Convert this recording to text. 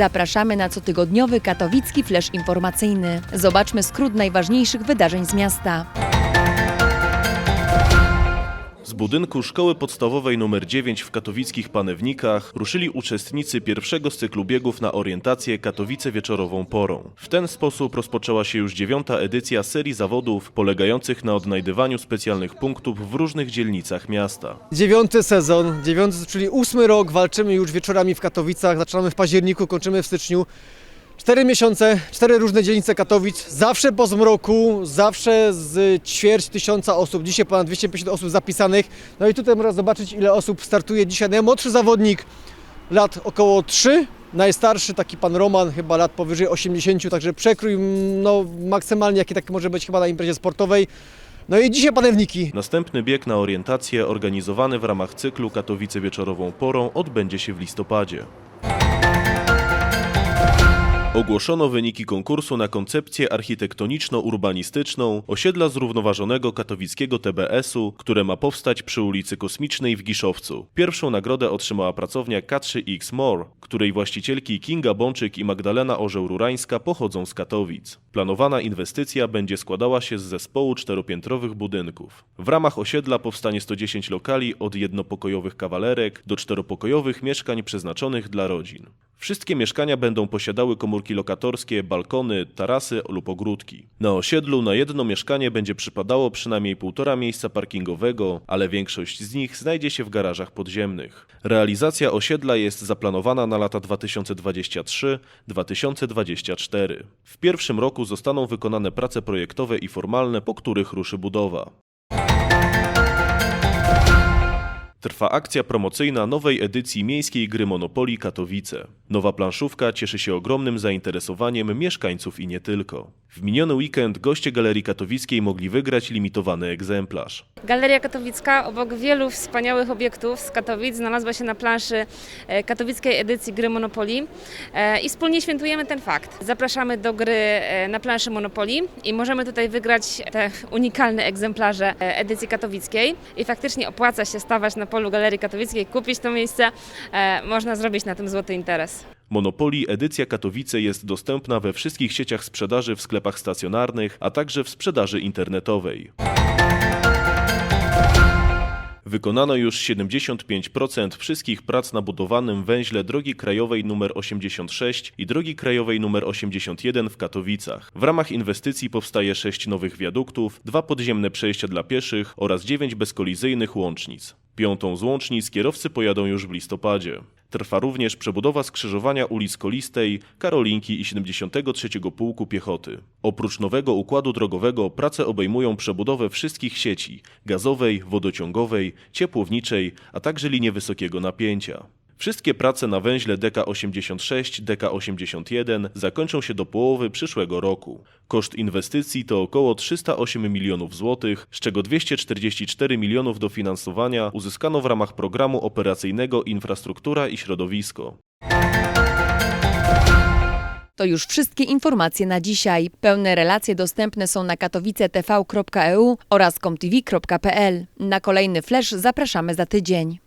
Zapraszamy na cotygodniowy katowicki flash informacyjny. Zobaczmy skrót najważniejszych wydarzeń z miasta. Z budynku Szkoły Podstawowej nr 9 w katowickich Panewnikach ruszyli uczestnicy pierwszego z cyklu biegów na orientację Katowice wieczorową porą. W ten sposób rozpoczęła się już dziewiąta edycja serii zawodów polegających na odnajdywaniu specjalnych punktów w różnych dzielnicach miasta. Dziewiąty sezon, dziewiąty, czyli ósmy rok, walczymy już wieczorami w Katowicach, zaczynamy w październiku, kończymy w styczniu. Cztery miesiące, cztery różne dzielnice Katowic, zawsze po zmroku, zawsze z ćwierć tysiąca osób, dzisiaj ponad 250 osób zapisanych. No i tutaj można zobaczyć ile osób startuje dzisiaj. Najmłodszy zawodnik, lat około 3, najstarszy taki pan Roman, chyba lat powyżej 80, także przekrój no, maksymalnie jaki taki może być chyba na imprezie sportowej. No i dzisiaj panewniki, Następny bieg na orientację organizowany w ramach cyklu Katowice wieczorową porą odbędzie się w listopadzie. Ogłoszono wyniki konkursu na koncepcję architektoniczno-urbanistyczną osiedla zrównoważonego katowickiego TBS-u, które ma powstać przy ulicy Kosmicznej w Giszowcu. Pierwszą nagrodę otrzymała pracownia K3X More, której właścicielki Kinga Bączyk i Magdalena Orzeł-Rurańska pochodzą z Katowic. Planowana inwestycja będzie składała się z zespołu czteropiętrowych budynków. W ramach osiedla powstanie 110 lokali od jednopokojowych kawalerek do czteropokojowych mieszkań przeznaczonych dla rodzin. Wszystkie mieszkania będą posiadały komórki lokatorskie, balkony, tarasy lub ogródki. Na osiedlu na jedno mieszkanie będzie przypadało przynajmniej półtora miejsca parkingowego, ale większość z nich znajdzie się w garażach podziemnych. Realizacja osiedla jest zaplanowana na lata 2023-2024. W pierwszym roku zostaną wykonane prace projektowe i formalne, po których ruszy budowa. Trwa akcja promocyjna nowej edycji miejskiej gry Monopoly Katowice. Nowa planszówka cieszy się ogromnym zainteresowaniem mieszkańców i nie tylko. W miniony weekend goście Galerii Katowickiej mogli wygrać limitowany egzemplarz. Galeria Katowicka obok wielu wspaniałych obiektów z Katowic znalazła się na planszy e, katowickiej edycji gry Monopoly e, i wspólnie świętujemy ten fakt. Zapraszamy do gry e, na planszy Monopoly i możemy tutaj wygrać te unikalne egzemplarze edycji katowickiej i faktycznie opłaca się stawać na polu Galerii Katowickiej, kupić to miejsce, można zrobić na tym złoty interes. Monopoly edycja Katowice jest dostępna we wszystkich sieciach sprzedaży w sklepach stacjonarnych, a także w sprzedaży internetowej. Wykonano już 75% wszystkich prac na budowanym węźle drogi krajowej nr 86 i drogi krajowej nr 81 w Katowicach. W ramach inwestycji powstaje 6 nowych wiaduktów, dwa podziemne przejścia dla pieszych oraz 9 bezkolizyjnych łącznic. Piątą z łącznic kierowcy pojadą już w listopadzie. Trwa również przebudowa skrzyżowania ulic Kolistej, Karolinki i 73 Pułku Piechoty. Oprócz nowego układu drogowego prace obejmują przebudowę wszystkich sieci gazowej, wodociągowej, ciepłowniczej, a także linie wysokiego napięcia. Wszystkie prace na węźle DK86, DK81 zakończą się do połowy przyszłego roku. Koszt inwestycji to około 308 milionów złotych, z czego 244 milionów dofinansowania uzyskano w ramach programu operacyjnego Infrastruktura i Środowisko. To już wszystkie informacje na dzisiaj. Pełne relacje dostępne są na katowicetv.eu oraz comtv.pl. Na kolejny flash zapraszamy za tydzień.